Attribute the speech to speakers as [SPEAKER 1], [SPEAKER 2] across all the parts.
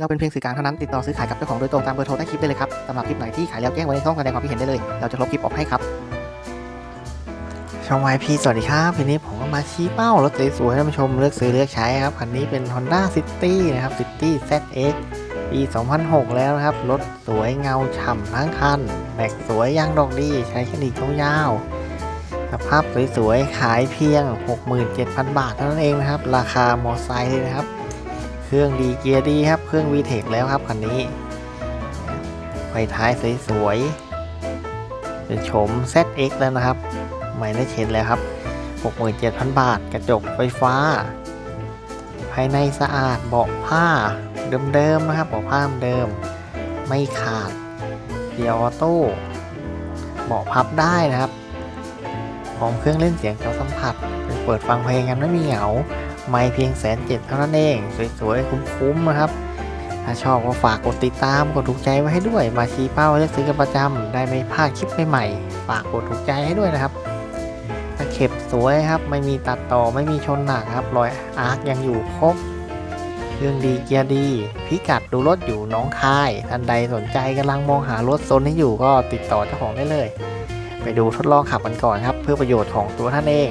[SPEAKER 1] เราเป็นเพียงสื่อกลางเท่านั้นติดต่อซื้อขายกับเจ้าของโดยตรงตามเบอร์โทรใต้คลิปได้เลยครับสำหรับคลิปไหนที่ขายแล้วแจ้งไว้ในช่องแสดงความคิดเห็นได้เลย เราจะลบคลิปออกให้ครับช่อง YP สวัสดีครับทีนี้ผมก็มาชี้เป้ารถสวยๆให้ท่านผู้ชมเลือกซื้อเลือกใช้ครับคันนี้เป็น Honda City นะครับ City ZX ปี 2006 แล้วนะครับ รถสวยเงาฉ่ำทั้งคันแม็กสวยยางดอกดี ใช้แค่ดียาวสภาพสวยๆ ขายเพียง 67,000 บาทเท่านั้นเองนะครับ ราคามอไซค์เลยนะครับ เครื่องดีเกียร์ดีครับ เครื่อง VTEC แล้วครับคันนี้ไฟท้ายสวยๆเป็นโฉม ZX แล้วนะครับไม่ได้เช็ดแล้วครับ 67,000 บาทกระจกไฟฟ้า ภายในสะอาดเบาะผ้าเดิมๆนะครับเบาะผ้าเดิม ไม่ขาดเกียร์ออโต้เบาะพับได้นะครับพร้อมเครื่องเล่นเสียงจอสัมผัส เปิดฟังเพลงกันไม่มีเหงา ไม่เพียงแสนเจ็ดเท่านั้นเอง สวยๆ คุ้มๆนะครับ ถ้าชอบก็ฝากกดติดตาม กดถูกใจไว้ให้ด้วย มาชี้เป้าเลือกซื้อกันประจำได้ไม่พลาดคลิปใหม่ๆ ฝากกดถูกใจให้ด้วยนะครับตะเข็บสวยครับ ไม่มีตัดต่อ ไม่มีชนหนักครับ รอยอาร์คยังอยู่ครบเครื่องดีเกียร์ดี พิกัดดูรถอยู่น้องคาย ท่านใดสนใจกำลังมองหารถโซนนี้อยู่ก็ติดต่อเจ้าของได้เลย ไปดูทดลองขับกันก่อนครับ เพื่อประโยชน์ของตัวท่านเอง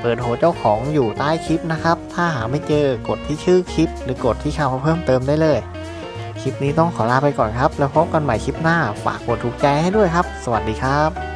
[SPEAKER 1] เปิดโหเจ้าของอยู่ใต้คลิปนะครับ ถ้าหาไม่เจอกดที่ชื่อคลิป หรือกดที่คำว่าเพิ่มเติมได้เลย คลิปนี้ต้องขอลาไปก่อนครับ แล้วพบกันใหม่คลิปหน้า ฝากกดถูกใจให้ด้วยครับ สวัสดีครับ